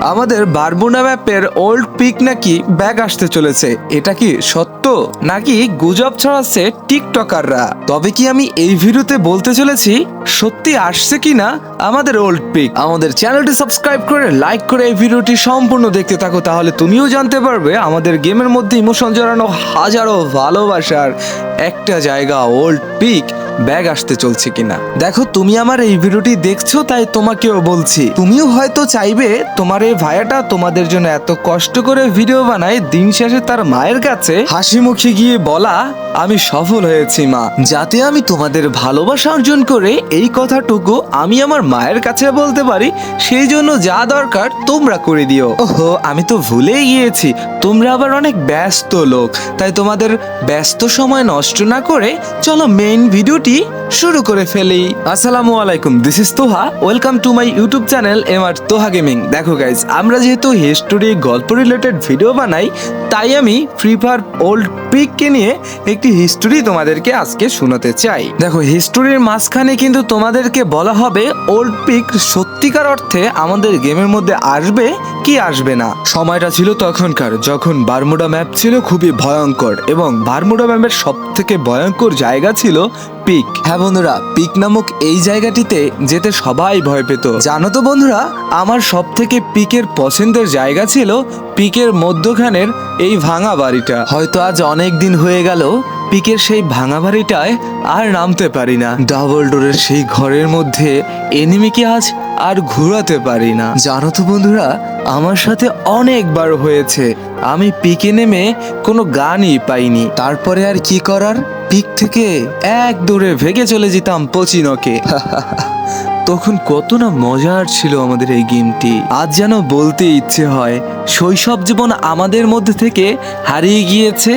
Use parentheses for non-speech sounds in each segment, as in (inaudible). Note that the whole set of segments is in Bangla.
আমাদের বারমুনা ম্যাপের ওল্ড পিক নাকি ব্যাগ আসতে চলেছে। এটা কি সত্য? নাকি গুজব ছড়াচ্ছে টিকটকাররা? তবে কি আমি এই ভিডিওতে বলতে চলেছি, সত্যি আসছে কি না আমাদের ওল্ড পিক? আমাদের চ্যানেলটি সাবস্ক্রাইব করে, লাইক করে এই ভিডিওটি সম্পূর্ণ দেখতে থাকো, তাহলে তুমিও জানতে পারবে আমাদের গেমের মধ্যে ইমোশন জড়ানো হাজারো ভালোবাসার একটা জায়গা, ওল্ড পিক, ব্যাগ আসতে চলছে কিনা। দেখো, তুমি আমার এই ভিডিওটি দেখছ, তাই তোমাকেও বলছি। তুমিও হয়তো চাইবে তোমার এই ভাইয়াটা তোমাদের জন্য এত কষ্ট করে ভিডিও বানায়, দিন শেষে তার মায়ের কাছে হাসি মুখে গিয়ে বলা, আমি সফল হয়েছি, মা। যাতে আমি তোমাদের ভালোবাসা অর্জন করে এই কথাটুকু আমি আমার মায়ের কাছে বলতে পারি, সেই জন্য যা দরকার তোমরা করে দিও। ওহো, আমি তো ভুলেই গিয়েছি। তোমরা আবার অনেক ব্যস্ত লোক। তাই তোমাদের ব্যস্ত সময় নষ্ট না করে চলো মেইন ভিডিওটি শুরু করে ফেলি। আসসালামু আলাইকুম this is Toha. Welcome to my YouTube channel M R Toha gaming দেখো গাইজ আমরা যেহেতু হিস্টোরি গল্প রিলেটেড ভিডিও বানাই, তাই আমি ফ্রি ফায়ার ওল্ড পিককে নিয়ে একটি হিস্টোরি তোমাদেরকে আজকে শোনাতে চাই। দেখো হিস্টোরির মাঝখানে কিন্তু তোমাদেরকে বলা হবে ওল্ড পিক সত্যিকার অর্থে আমাদের গেমের মধ্যে আসবে কি আসবে না? সময়টা ছিল তখনকার যখন বারমুডা ম্যাপ ছিল খুবই ভয়ঙ্কর এবং বারমুডা ম্যাপের সব থেকে ভয়ঙ্কর জায়গা ছিল পিক। হ্যাঁ বন্ধুরা পিক নামক এই জায়গাটিতে যেতে সবাই ভয় পেত। জানো তো বন্ধুরা আমার সব থেকে পিকের পছন্দের জায়গা ছিল পিকের মধ্যখানের এই ভাঙা বাড়িটা। হয়তো আজ অনেক দিন হয়ে গেল পিকের সেই ভাঙা বাড়িটায় আর নামতে পারি না। ডাবল ডোরের সেই ঘরের মধ্যে এনিমিকে আজ আর ঘোরাতে পারি না। জানো তো বন্ধুরা আমার সাথে অনেকবার হয়েছে। আমি পিকে নেমে কোনো গানই পাইনি। তারপরে আর কি করার? পিক থেকে এক দূরে ভেগে চলে যেতাম পচিনকে। (laughs) তখন কত না মজার ছিল আমাদের এই গেমটি। আজ যেন বলতে ইচ্ছে হয়, শৈশব জীবন আমাদের মধ্যে থেকে হারিয়ে গিয়েছে।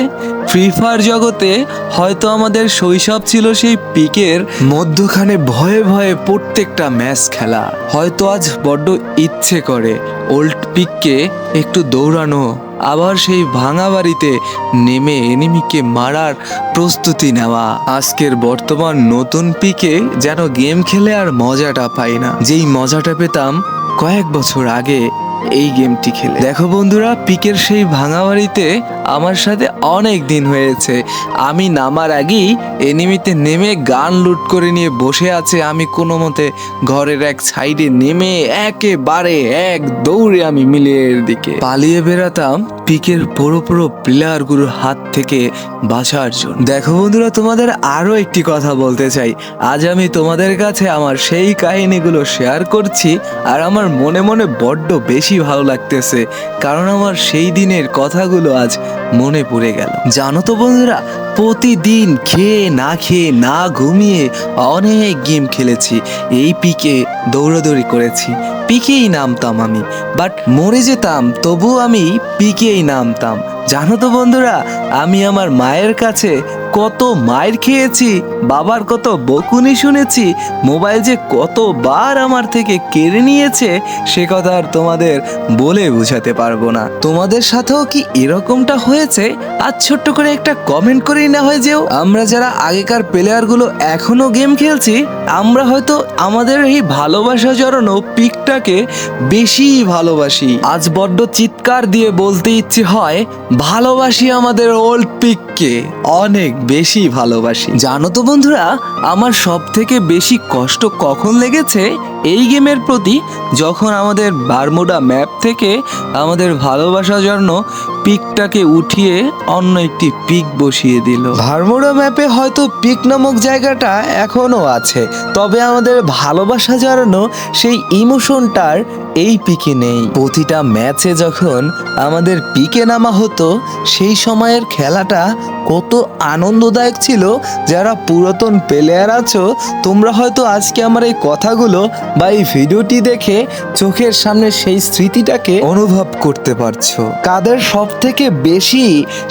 ফ্রি ফায়ার জগতে হয়তো আমাদের শৈশব ছিল সেই পিকের মধ্যখানে ভয়ে ভয়ে প্রত্যেকটা ম্যাচ খেলা। হয়তো আজ বড্ড ইচ্ছে করে ওল্ড পিককে একটু দৌড়ানো। আবার সেই ভাঙা বাড়িতে নেমে এনিমিকে মারার প্রস্তুতি নেওয়া। আজকের বর্তমান নতুন পিকে যেন গেম খেলে আর মজাটা পাই না। যেই মজাটা পেতাম কয়েক বছর আগে এই গেমটি খেলে। দেখো বন্ধুরা, পিকের সেই ভাঙা বাড়িতে আমার সাথে অনেক দিন হয়েছে। আমি নামার আগেই এনিমিতে নেমে গান লুট করে নিয়ে বসে আছে। আমি কোনো মতে ঘরের এক সাইডে নেমে একেবারে এক দৌড়ে আমি মিলের দিকে পালিয়ে বেরাতাম পিকের পুরো পুরো প্লেয়ারগুলোর হাত থেকে বাঁচার জন্য। দেখো বন্ধুরা, তোমাদের আরও একটি কথা বলতে চাই। আজ আমি তোমাদের কাছে আমার সেই কাহিনীগুলো শেয়ার করছি আর আমার মনে মনে বড্ড বেশি ভালো লাগতেছে। কারণ আমার সেই দিনের কথাগুলো আজ মনে পড়ে গেল। জানো তো বন্ধুরা, প্রতিদিন খেয়ে না খেয়ে না ঘুমিয়ে অনেক গেম খেলেছি। এই পিকে দৌড়াদৌড়ি করেছি। পিকেই নামতাম আমি বাট মরে যেতাম তবু আমি পিকেই নামতাম। জানো তো বন্ধুরা আমি আমার মায়ের কাছে কত মায়ের খেয়েছি, বাবার কত বকুনি শুনেছি, মোবাইল যে কতবার আমার থেকে কেড়ে নিয়েছে, সে কথা আর তোমাদের বলে বোঝাতে পারব না। তোমাদের সাথেও কি এরকমটা হয়েছে? আজ ছোট্ট করে একটা কমেন্ট করেই না হয় যেও। আমরা যারা আগেকার প্লেয়ারগুলো এখনও গেম খেলছি, আমরা হয়তো আমাদের এই ভালোবাসা জড়ানো পিকটাকে বেশি ভালোবাসি। আজ বড্ড চিৎকার দিয়ে বলতে ইচ্ছে হয়, ভালোবাসি আমাদের ওল্ড পিককে অনেক বেশি ভালোবাসি। জানো তো বন্ধুরা, আমার সব থেকে বেশি কষ্ট কখন লেগেছে এই গেমের প্রতি? যখন আমাদের বারমুডা ম্যাপ থেকে আমাদের ভালোবাসার জন্য পিকটাকে উঠিয়ে অন্য একটি পিক বসিয়ে দিল। ভারমোড়া ম্যাপে হয়তো পিক নামক জায়গাটা এখনও আছে, তবে আমাদের ভালোবাসা জানানো সেই ইমোশনটার এই পিকে নেই। প্রতিটা ম্যাচে যখন আমাদের পিকে নামা হতো, সেই সময়ের খেলাটা কত আনন্দদায়ক ছিল। যারা পুরাতন প্লেয়ার আছো, তোমরা হয়তো আজকে আমার এই কথাগুলো বা এই ভিডিওটি দেখে চোখের সামনে সেই স্মৃতিটাকে অনুভব করতে পারছ। কাদের সব থেকে বেশি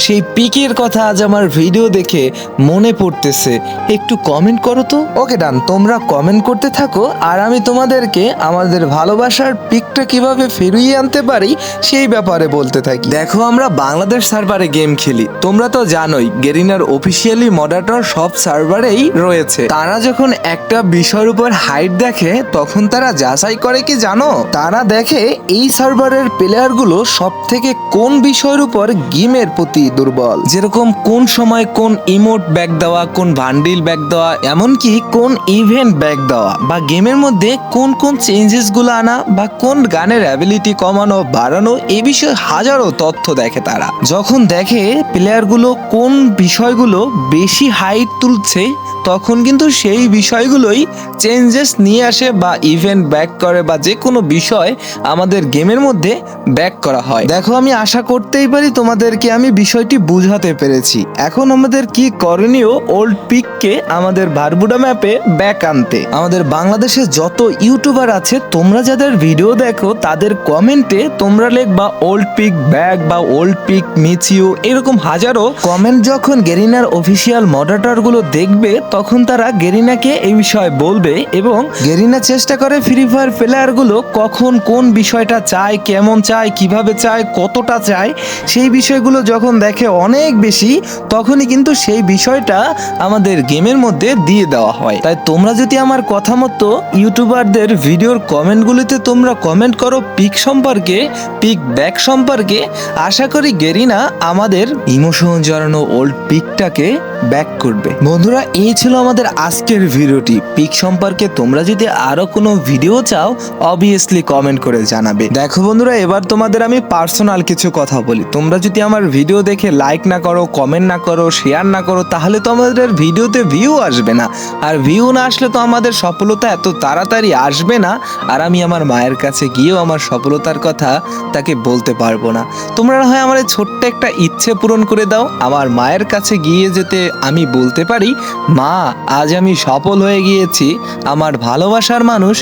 সেই পিকের কথা আজ আমার ভিডিও দেখে মনে পড়তেছে, একটু কমেন্ট করো তো। ওকে ডান, তোমরা কমেন্ট করতে থাকো, আর আমি তোমাদেরকে আমাদের ভালোবাসার পিকটা কীভাবে ফিরিয়ে আনতে পারি সেই ব্যাপারে বলতে থাকি। দেখো আমরা বাংলাদেশ সার্ভারে গেম খেলি, তোমরা তো জানোই, গেরিনার অফিসিয়ালি মডারেটর সব সার্ভারেই রয়েছে। তারা যখন একটা বিষয়ের উপর হাইট দেখে, তখন তারা যাচাই করে কি জানো? তারা দেখে এই সার্ভারের প্লেয়ারগুলো সব থেকে কোন বিষয়ের উপর গেমের প্রতি দুর্বল? যেরকম কোন সময় কোন ইমোট ব্যাক দেওয়া, কোন ভান্ডিল ব্যাক দেওয়া, এমনকি কোন ইভেন্ট ব্যাক দেওয়া, বা গেমের মধ্যে কোন কোন চেঞ্জেসগুলো আনা, বা কোন গানের অ্যাবিলিটি কমানো, বাড়ানো, এ বিষয়ে হাজারো তথ্য দেখে তারা। যখন দেখে প্লেয়ারগুলো কোন বিষয়গুলো বেশি হাইট তুলছে, তখন কিন্তু সেই বিষয়গুলোই চেঞ্জেস নিয়ে আসে বা ইভেন্ট ব্যাক করে বা যে কোনো বিষয় আমাদের গেমের মধ্যে ব্যাক করা হয়। দেখো, আমি আশা করতেই পারি তোমাদেরকে আমি বিষয়টি বুঝাতে পেরেছি। এখন আমাদের কি করণীয় ওল্ড পিককে আমাদের বারবুডা ম্যাপে ব্যাক আনতে? আমাদের বাংলাদেশে যত ইউটিউবার আছে, তোমরা যাদের ভিডিও দেখো, তাদের কমেন্টে তোমরা লিখবা ওল্ড পিক ব্যাক বা ওল্ড পিক মিচিউ এরকম হাজারো কমেন্ট যখন গেরিনার অফিসিয়াল মডারেটরগুলো দেখবে, তখন তারা গেরিনাকে এই বিষয়ে বলবে এবং গেরিনা চেষ্টা করে ফ্রি ফায়ার প্লেয়ারগুলো কখন কোন বিষয়টা চায়, কেমন চায়, কীভাবে চায়, কতটা চায়, সেই বিষয়গুলো যখন দেখে অনেক বেশি, তখনই কিন্তু সেই বিষয়টা আমাদের গেমের মধ্যে দিয়ে দেওয়া হয়। তাই তোমরা যদি আমার কথা মতো ইউটিউবারদের ভিডিওর কমেন্টগুলিতে তোমরা কমেন্ট করো পিক সম্পর্কে পিক ব্যাক সম্পর্কে, আশা করি গেরিনা আমাদের ইমোশন জড়ানো ওল্ড পিকটাকে ব্যাক করবে। বন্ধুরা, এই ছিল আমাদের আজকের ভিডিওটি। পিক সম্পর্কে তোমরা যদি আরও কোনো ভিডিও চাও অবভিয়াসলি কমেন্ট করে জানাবে। দেখো বন্ধুরা, এবার তোমাদের আমি পার্সোনাল কিছু কথা বলি। তোমরা যদি আমার ভিডিও দেখে লাইক না করো কমেন্ট না করো শেয়ার না করো, তাহলে তো আমাদের ভিডিওতে ভিউ আসবে না। আর ভিউ না আসলে তো আমাদের সফলতা এত তাড়াতাড়ি আসবে না। আর আমি আমার মায়ের কাছে গিয়েও আমার সফলতার কথা তাকে বলতে পারব না। তোমরা হয় আমার ছোট্ট একটা ইচ্ছে পূরণ করে দাও আমার মায়ের কাছে গিয়ে যেতে আমি বলতে পারি, মা, আজ আমি সফল হয়ে গিয়েছি। আমার ভালোবাসার মানুষ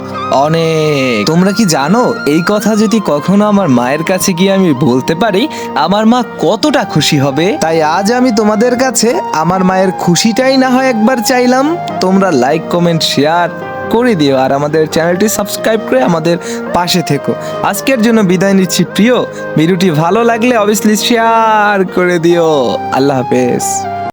অনেক। তোমরা কি জানো, এই কথা যদি কখনো আমার মায়ের কাছে গিয়ে আমি বলতে পারি, আমার মা কতটা খুশি হবে? তাই আজ আমি তোমাদের কাছে আমার মায়ের খুশিটাই না হয় একবার চাইলাম। তোমরা লাইক কমেন্ট শেয়ার করে দিও আর আমাদের চ্যানেলটি সাবস্ক্রাইব করে আমাদের পাশে থেকো। আজকের জন্য বিদায় নিচ্ছি। প্রিয়, ভিডিওটি ভালো লাগলে অবভিয়াসলি শেয়ার করে দিও। আল্লাহ হাফেজ।